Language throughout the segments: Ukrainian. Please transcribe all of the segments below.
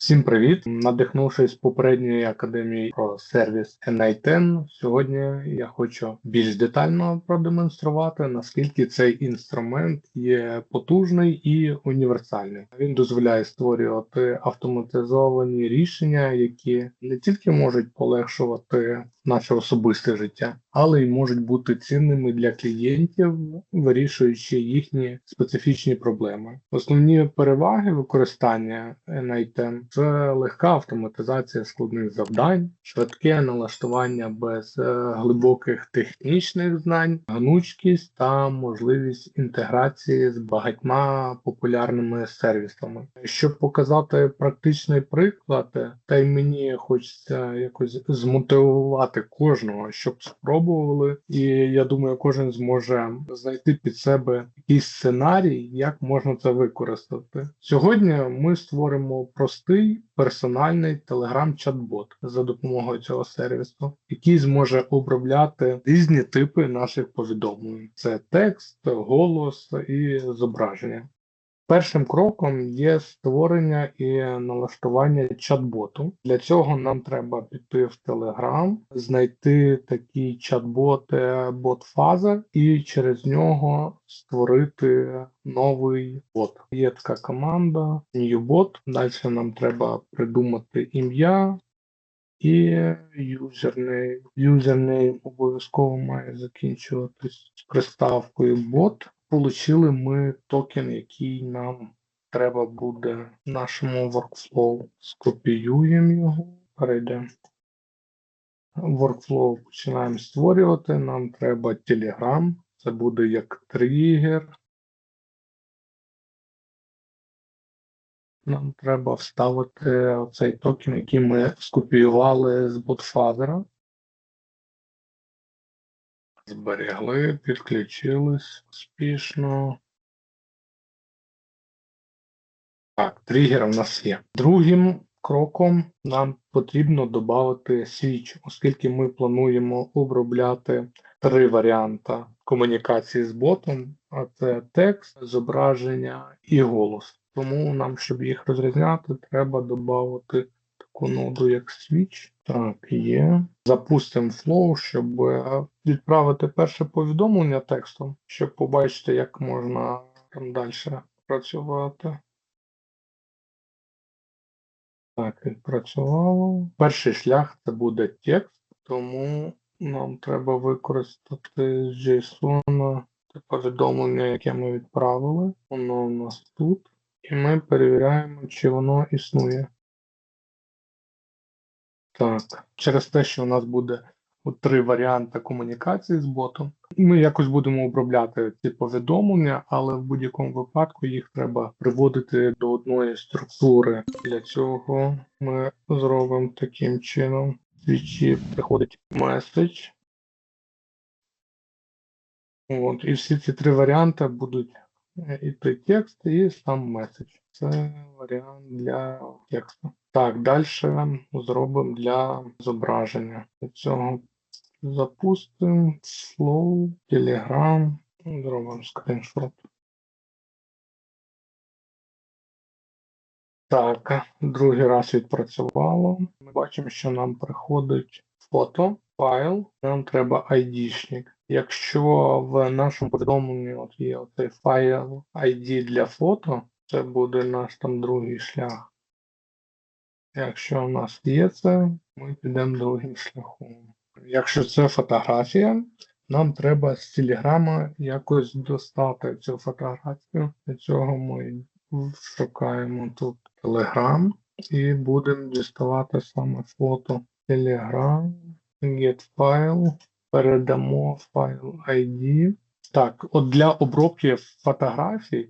Всім привіт! Надихнувшись попередньої академії про сервіс NI10, сьогодні я хочу більш детально продемонструвати, наскільки цей інструмент є потужний і універсальний. Він дозволяє створювати автоматизовані рішення, які не тільки можуть полегшувати наше особисте життя, але й можуть бути цінними для клієнтів, вирішуючи їхні специфічні проблеми. Основні переваги використання NITEM – це легка автоматизація складних завдань, швидке налаштування без е, глибоких технічних знань, гнучкість та можливість інтеграції з багатьма популярними сервісами. Щоб показати практичний приклад, та й мені хочеться якось змотивувати кожного, щоб спробували, і я думаю, кожен зможе знайти під себе якийсь сценарій, як можна це використати. Сьогодні ми створимо простий персональний телеграм-чат-бот за допомогою цього сервісу, який зможе обробляти різні типи наших повідомлень: це текст, голос і зображення. Першим кроком є створення і налаштування чат-боту. Для цього нам треба піти в Telegram, знайти такий чат-бот BotFazer і через нього створити новий бот. Є така команда NewBot. Далі нам треба придумати ім'я і юзернейм. Юзернейм обов'язково має закінчуватись приставкою bot. Получили ми токен, який нам треба буде в нашому workflow. Скопіюємо його, перейдемо. Workflow починаємо створювати. Нам треба Telegram. Це буде як тригер. Нам треба вставити цей токен, який ми скопіювали з ботфазера. Зберегли, підключились успішно. Так, тригер у нас є. Другим кроком нам потрібно додати свіч, оскільки ми плануємо обробляти три варіанти комунікації з ботом, а це текст, зображення і голос. Тому нам, щоб їх розрізняти, треба додати таку ноду, як switch. Так, є. Запустимо flow, щоб е, відправити перше повідомлення текстом, щоб побачити, як можна там далі працювати. Так, відпрацювало. Перший шлях це буде текст, тому нам треба використати з JSON те повідомлення, яке ми відправили. Воно у нас тут. І ми перевіряємо, чи воно існує. Так, через те, що у нас буде три варіанти комунікації з ботом, ми якось будемо обробляти ці повідомлення, але в будь-якому випадку їх треба приводити до одної структури. Для цього ми зробимо таким чином. Свічі приходить меседж. От, і всі ці три варіанти будуть і той текст, і сам меседж. Це варіант для тексту. Так, далі зробимо для зображення. Для цього запустимо Flow, Telegram, зробимо скріншот. Так, другий раз відпрацювало. Ми бачимо, що нам приходить фото, файл, нам треба ID-шник. Якщо в нашому повідомленні от є оцей файл ID для фото, це буде наш там другий шлях. Якщо у нас є це, ми підемо другим шляхом. Якщо це фотографія, нам треба з телеграма якось достати цю фотографію. Для цього ми шукаємо тут Telegram і будемо діставати саме фото Telegram, get file, передамо файл ID. Так, от для обробки фотографій,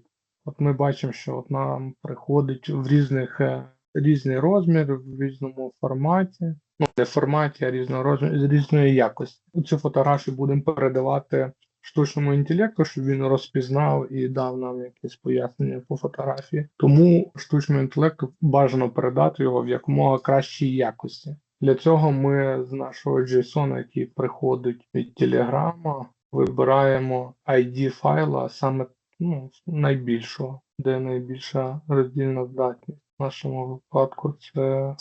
от ми бачимо, що от нам приходить в різних е, різний розмір, в різному форматі. Ну, не форматі, різного розміру, різної якості. Цю фотографію будемо передавати штучному інтелекту, щоб він розпізнав і дав нам якесь пояснення по фотографії. Тому штучному інтелекту бажано передати його в якомога кращій якості. Для цього ми з нашого JSON, який приходить від Телеграма, вибираємо ID файла саме ну, найбільшого, де найбільша роздільна здатність. В нашому випадку це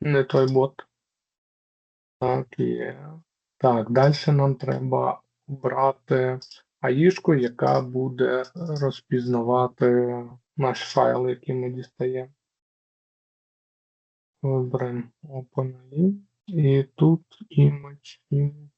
не той бот. Так, є. Так, далі нам треба брати аїшку, яка буде розпізнавати наш файл, який ми дістаємо. Виберемо OpenAI. І тут image, image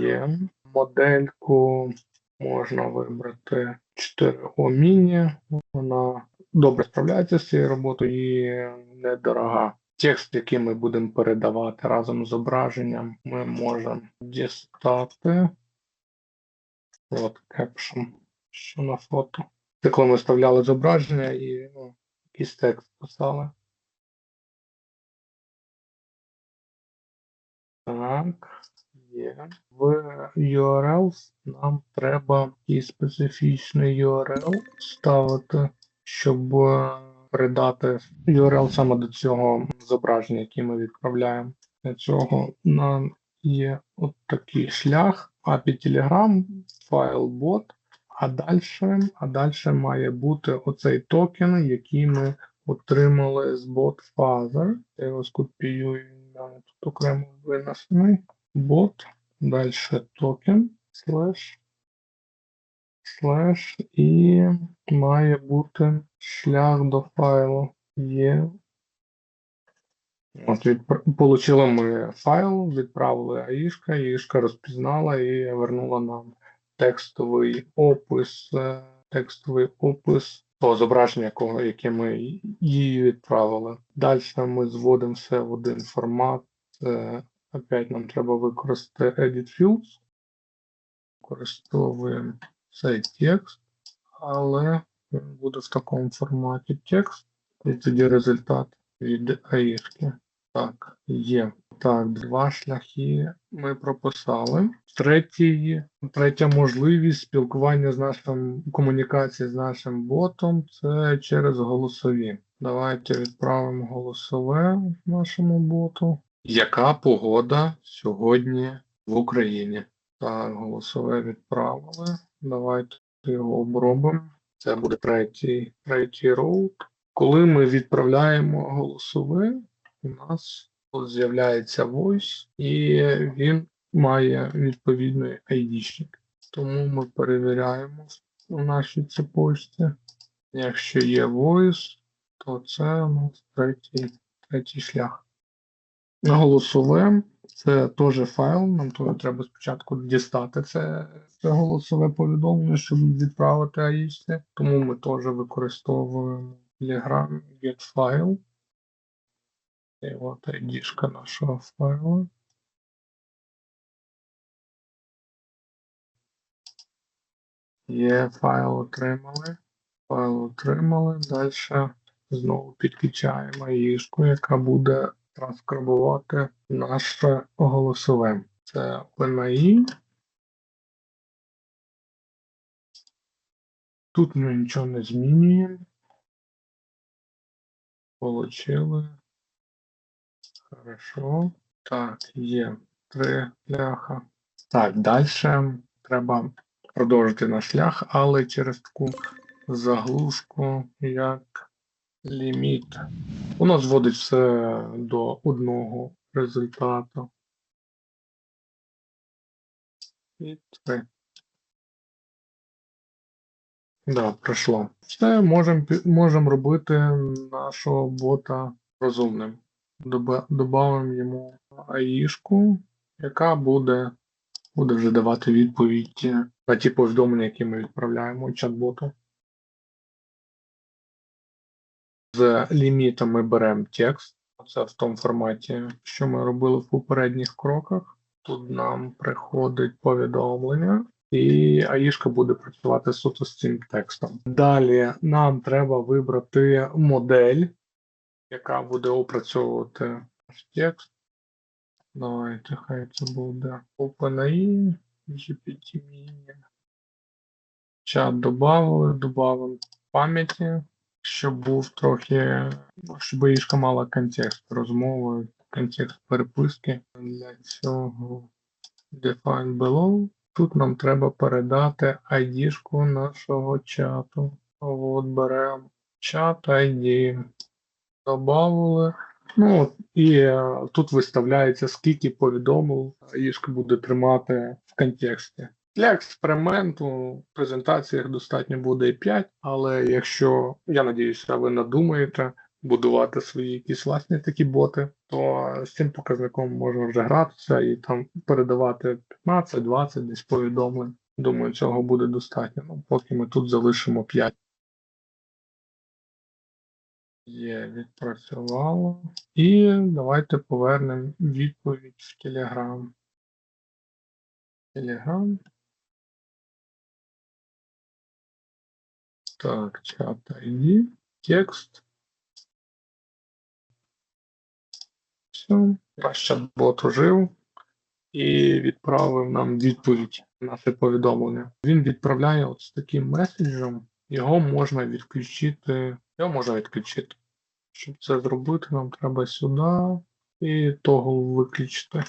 є. Модельку можна вибрати 4O Mini. Вона добре справляється з цією роботою і недорога. Текст, який ми будемо передавати разом з зображенням, ми можемо дістати. От caption, що на фото. Це коли ми вставляли зображення і ну, якийсь текст писали. Так, є. В URL нам треба і специфічний URL ставити, щоб е, передати URL саме до цього зображення, яке ми відправляємо. Для цього нам є от такий шлях API Telegram, файл bot, а далі, а далі має бути оцей токен, який ми отримали з bot Father. Я його скопіюю, тут окремо винесений. Bot, далі токен, слеш, слеш, і має бути шлях до файлу. Є. От відпра- Получили ми файл, відправили аїшка, аїшка розпізнала і вернула нам текстовий опис, е, текстовий опис того зображення, якого, яке ми їй відправили. Далі ми зводимо все в один формат. Опять нам треба використати Edit Fields. Використовуємо цей текст, але він буде в такому форматі текст. І тоді результат від аїшки. Так, є. Так, два шляхи ми прописали. Третій, третя можливість спілкування з нашим комунікації з нашим ботом це через голосові. Давайте відправимо голосове нашому боту. Яка погода сьогодні в Україні? Так, голосове відправили. Давайте його обробимо. Це буде третій, третій роут. Коли ми відправляємо голосове, у нас з'являється voice, і він має відповідний ID-шник. Тому ми перевіряємо у нашій цепочці. Якщо є voice, то це у нас третій, третій шлях. На голосове це теж файл. Нам то треба спочатку дістати це, це голосове повідомлення, щоб відправити аїсти. Тому ми теж використовуємо Telegram get файл. І от ID нашого файлу. Є файл отримали. Файл отримали. Далі знову підключаємо їжку, яка буде транскрибувати наше голосове. Це OpenAI. Тут ми нічого не змінюємо. Получили. Хорошо. Так, є три ляха. Так, далі треба продовжити наш шлях, але через таку заглушку як ліміт. Воно зводить все до одного результату. І три. Да, пройшло. Все, можемо можем робити нашого бота розумним. Доба- Добавимо йому аїшку, яка буде, буде вже давати відповідь на ті повідомлення, які ми відправляємо чат-боту. З лімітом ми беремо текст. Це в тому форматі, що ми робили в попередніх кроках. Тут нам приходить повідомлення, і аїшка буде працювати суто з цим текстом. Далі нам треба вибрати модель, яка буде опрацьовувати наш текст. Давайте, хай це буде OpenAI, GPT Mini. Чат додали, додали пам'яті, щоб був трохи, щоб аїшка мала контекст розмови, контекст переписки. Для цього define below. Тут нам треба передати ID-шку нашого чату. От беремо чат ID. Добавили. Ну, і е, тут виставляється, скільки повідомлень ID-шка буде тримати в контексті. Для експерименту в презентаціях достатньо буде і 5, але якщо, я надіюся, ви надумаєте будувати свої якісь власні такі боти, то з цим показником можна вже гратися і там передавати 15-20 десь повідомлень. Думаю, цього буде достатньо. Ну, поки ми тут залишимо 5. Є, відпрацювало. І давайте повернемо відповідь в Telegram. Telegram. Так, чат ID, текст. Все, наш чат-бот ожив і відправив нам відповідь на наше повідомлення. Він відправляє от з таким меседжем. Його можна відключити. Його можна відключити. Щоб це зробити, нам треба сюди і того виключити.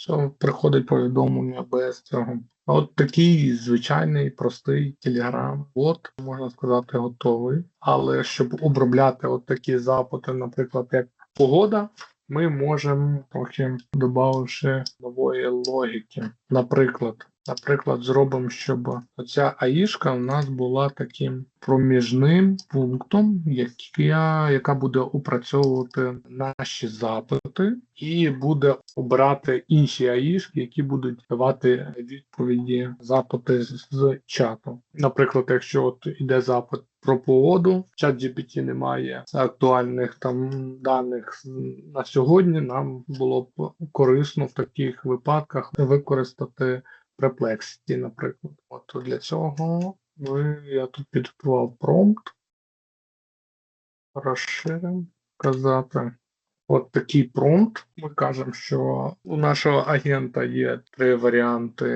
Все, приходить повідомлення без цього. А От такий звичайний простий телеграм. От, можна сказати, готовий. Але щоб обробляти от такі запити, наприклад, як погода, ми можемо трохи додавши нової логіки. Наприклад, наприклад, зробимо, щоб оця аїшка у нас була таким проміжним пунктом, яка, яка буде опрацьовувати наші запити, і буде обирати інші аїшки, які будуть давати відповіді запити з, чату. Наприклад, якщо от іде запит про погоду, чат GPT немає актуальних там даних на сьогодні. Нам було б корисно в таких випадках використати Perplexity, наприклад. От для цього ми, я тут підготував промпт. Розширимо, казати. От такий промпт. Ми кажемо, що у нашого агента є три варіанти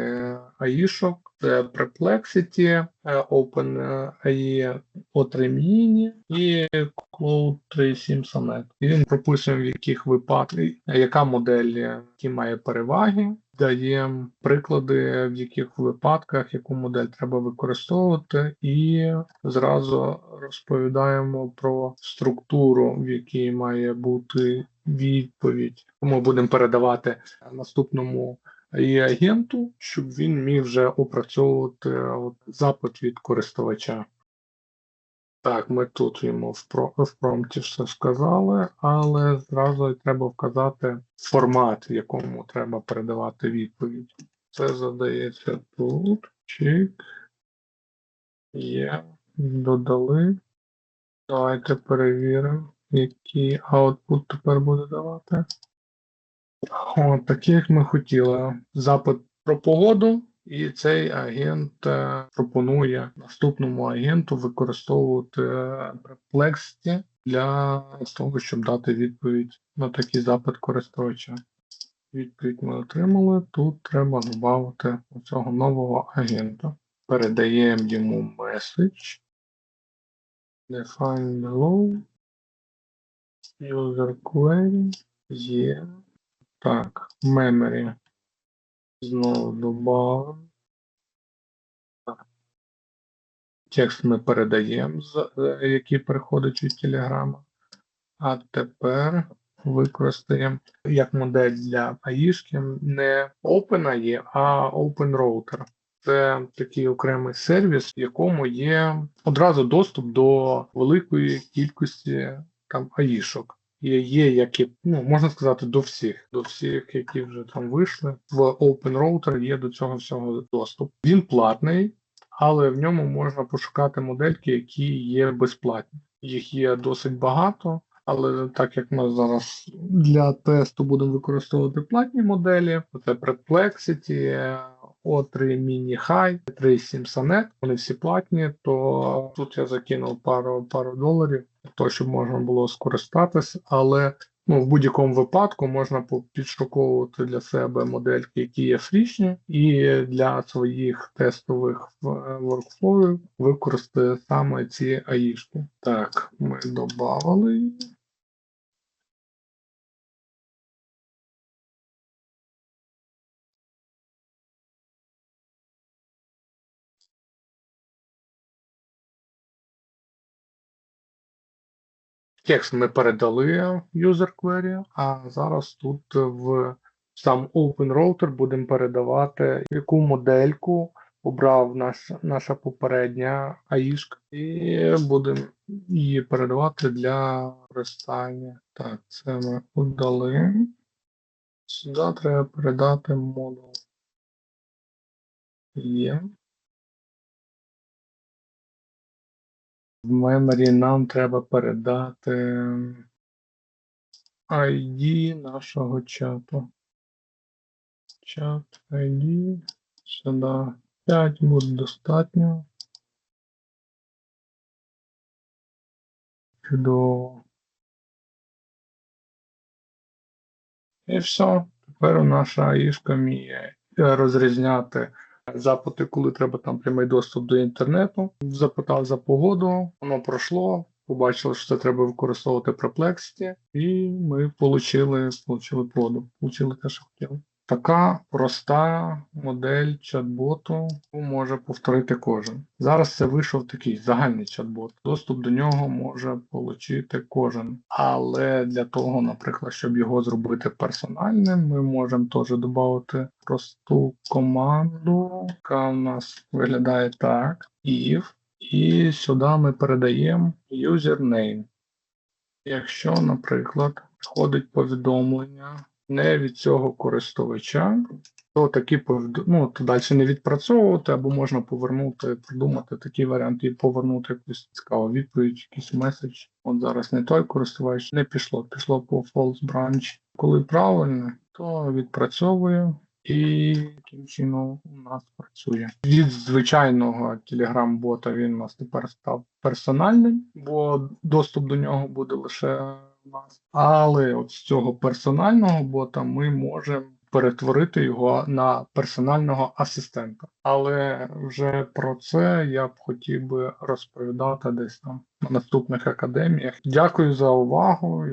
аїшок. Це Perplexity, OpenAI O3 Mini і Cloud 37 Sonnet. І він прописує, в яких випадках, яка модель які має переваги. Даємо приклади, в яких випадках яку модель треба використовувати, і зразу розповідаємо про структуру, в якій має бути відповідь. Ми будемо передавати наступному агенту, щоб він міг вже опрацьовувати запит від користувача. Так, ми тут йому в, про, в промпті все сказали, але зразу треба вказати формат, в якому треба передавати відповідь. Це задається тут. Чик. Є. Додали. Давайте перевіримо, який output тепер буде давати. О, так як ми хотіли. Запит про погоду, і цей агент е, пропонує наступному агенту використовувати Perplexity для того, щоб дати відповідь на такий запит користувача. Відповідь ми отримали. Тут треба додати цього нового агента. Передаємо йому message. Define below. User query. Є. Так, memory. Знову добавимо. Текст ми передаємо, е, який приходить від Телеграма. А тепер використаємо як модель для аїшки не OpenAI, а OpenRouter. Це такий окремий сервіс, в якому є одразу доступ до великої кількості там аїшок є, які, ну, можна сказати, до всіх, до всіх, які вже там вийшли. В OpenRouter є до цього всього доступ. Він платний, але в ньому можна пошукати модельки, які є безплатні. Їх є досить багато. Але так як ми зараз для тесту будемо використовувати платні моделі, це Perplexity, O3 Mini High, 3.7 Sonnet, вони всі платні, то тут я закинув пару пару доларів то, щоб можна було скористатися, але ну, в будь-якому випадку можна підшуковувати для себе модельки, які є фрішні, і для своїх тестових воркфлоїв використати саме ці аїшки. Так, ми додали. Текст ми передали user query, а зараз тут в сам Open Router будемо передавати, яку модельку обрав наш, наша попередня АІшка, і будемо її передавати для користання. Так, це ми удали. Сюди треба передати модул. Є. В memory нам треба передати ID нашого чату. Чат ID. Сюди 5 буде достатньо. Чудово. І все. Тепер наша аїшка вміє розрізняти запити, коли треба там прямий доступ до інтернету. Запитав за погоду, воно пройшло. Побачили, що це треба використовувати Perplexity, і ми отримали, получили получили те, що хотіли. Така проста модель чат-боту може повторити кожен. Зараз це вийшов такий загальний чат-бот. Доступ до нього може отримати кожен. Але для того, наприклад, щоб його зробити персональним, ми можемо теж додати просту команду, яка в нас виглядає так: if, і сюди ми передаємо username. Якщо, наприклад, входить повідомлення не від цього користувача, то такі ну, то далі не відпрацьовувати, або можна повернути, придумати такий варіант і повернути якусь цікаву відповідь, якийсь меседж. От зараз не той користувач, не пішло, пішло по false branch. Коли правильно, то відпрацьовує. І таким чином у нас працює. Від звичайного Telegram-бота він у нас тепер став персональним, бо доступ до нього буде лише нас, але от з цього персонального бота ми можемо перетворити його на персонального асистента. Але вже про це я б хотів би розповідати десь там на наступних академіях. Дякую за увагу.